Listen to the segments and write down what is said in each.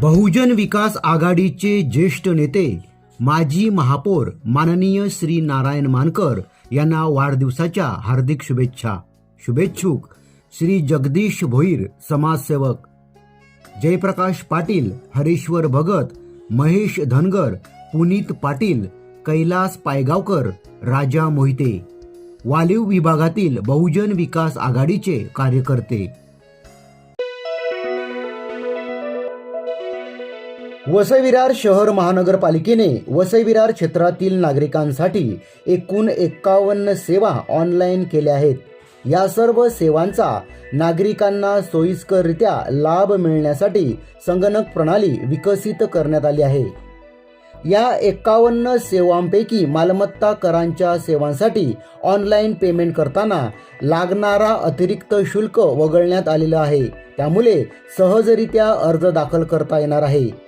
बहुजन विकास आघाडीचे ज्येष्ठ नेते माजी महापौर माननीय श्री नारायण मानकर यांना वाढदिवसाच्या हार्दिक शुभेच्छा. शुभेच्छुक श्री जगदीश भोईर समाजसेवक. जयप्रकाश पाटील हरेश्वर भगत महेश धनगर पुनीत पाटील कैलास पायगावकर राजा मोहिते. वालीव विभागातील बहुजन विकास आघाडीचे कार्यकर्ते. वसईविरार शहर महानगरपालिकेने वसईविरार क्षेत्रातील नागरिकांसाठी एकूण एक्कावन्न सेवा ऑनलाईन केल्या आहेत. या सर्व सेवांचा नागरिकांना सोयीस्कररित्या लाभ मिळण्यासाठी संगणक प्रणाली विकसित करण्यात आली आहे. या एक्कावन्न सेवांपैकी मालमत्ता करांच्या सेवांसाठी ऑनलाईन पेमेंट करताना लागणारा अतिरिक्त शुल्क वगळण्यात आलेलं आहे. त्यामुळे सहजरित्या अर्ज दाखल करता येणार आहे.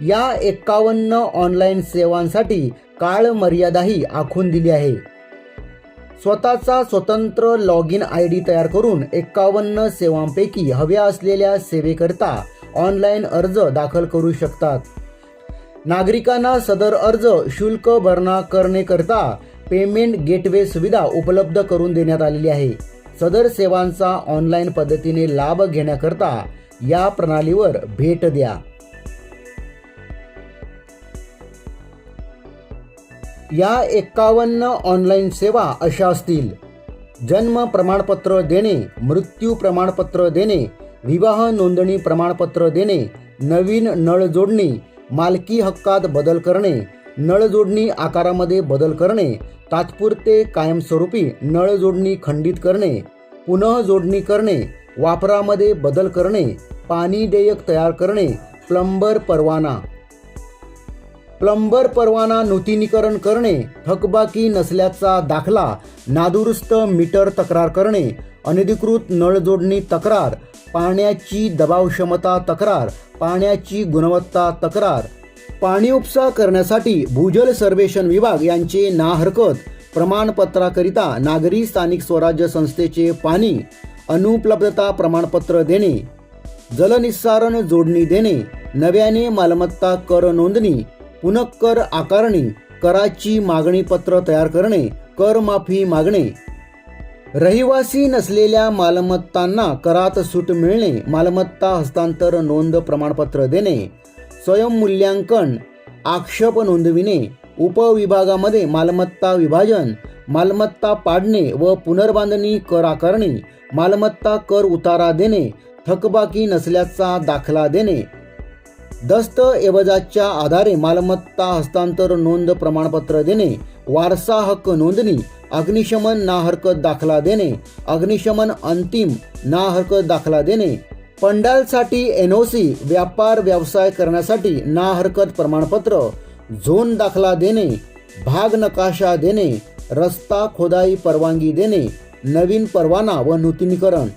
या एक्कावन्न ऑनलाईन सेवांसाठी काळ मर्यादाही आखून दिली आहे. स्वतःचा स्वतंत्र लॉग इन आय डी तयार करून एक्कावन्न सेवांपैकी हव्या असलेल्या सेवेकरता ऑनलाईन अर्ज दाखल करू शकतात. नागरिकांना सदर अर्ज शुल्क भरणा करण्याकरता पेमेंट गेटवे सुविधा उपलब्ध करून देण्यात आलेली आहे. सदर सेवांचा ऑनलाईन पद्धतीने लाभ घेण्याकरता या प्रणालीवर भेट द्या. या एक्कावन्न ऑनलाईन सेवा अशा असतील. जन्म प्रमाणपत्र देणे मृत्यू प्रमाणपत्र देणे विवाह नोंदणी प्रमाणपत्र देणे नवीन नळ जोडणी मालकी हक्कात बदल करणे नळ जोडणी आकारामध्ये बदल करणे तात्पुरते कायमस्वरूपी नळ जोडणी खंडित करणे पुनः जोडणी करणे वापरामध्ये बदल करणे पाणी देयक तयार करणे प्लंबर परवाना प्लंबर परवाना नूतनीकरण करणे थकबाकी नसल्याचा दाखला नादुरुस्त मीटर तक्रार करणे अनधिकृत नळ जोडणी तक्रार पाण्याची दबाव क्षमता तक्रार पाण्याची गुणवत्ता तक्रार. पाणी उपसा करण्यासाठी भूजल सर्वेक्षण विभाग यांचे नाहरकत प्रमाणपत्राकरिता नागरी स्थानिक स्वराज्य संस्थेचे पाणी अनुपलब्धता प्रमाणपत्र देणे जलनिस्सारण जोडणी देणे नव्याने मालमत्ता कर नोंदणी पुनकर आकारणी कराची मागणी पत्र तयार करणे कर माफी मागणे. रहिवासी नसलेल्या मालमत्तांना करात सूट मिळणे मालमत्ता हस्तांतर नोंद प्रमाणपत्र देणे स्वयंमूल्यांकन आक्षेप नोंदविणे उपविभागामध्ये मालमत्ता विभाजन मालमत्ता पाडणे व पुनर्बांधणी कर आकारणी मालमत्ता कर उतारा देणे थकबाकी नसल्याचा दाखला देणे. दस्तऐवजाच्या आधारे मालमत्ता हस्तांतर नोंद प्रमाणपत्र देणे वारसा हक्क नोंदणी अग्निशमन ना हरकत दाखला देणे अग्निशमन अंतिम ना हरकत दाखला देणे पंडालसाठी एनओसी व्यापार व्यवसाय करण्यासाठी ना हरकत प्रमाणपत्र झोन दाखला देणे भाग नकाशा देणे रस्ता खोदाई परवानगी देणे नवीन परवाना व नूतनीकरण.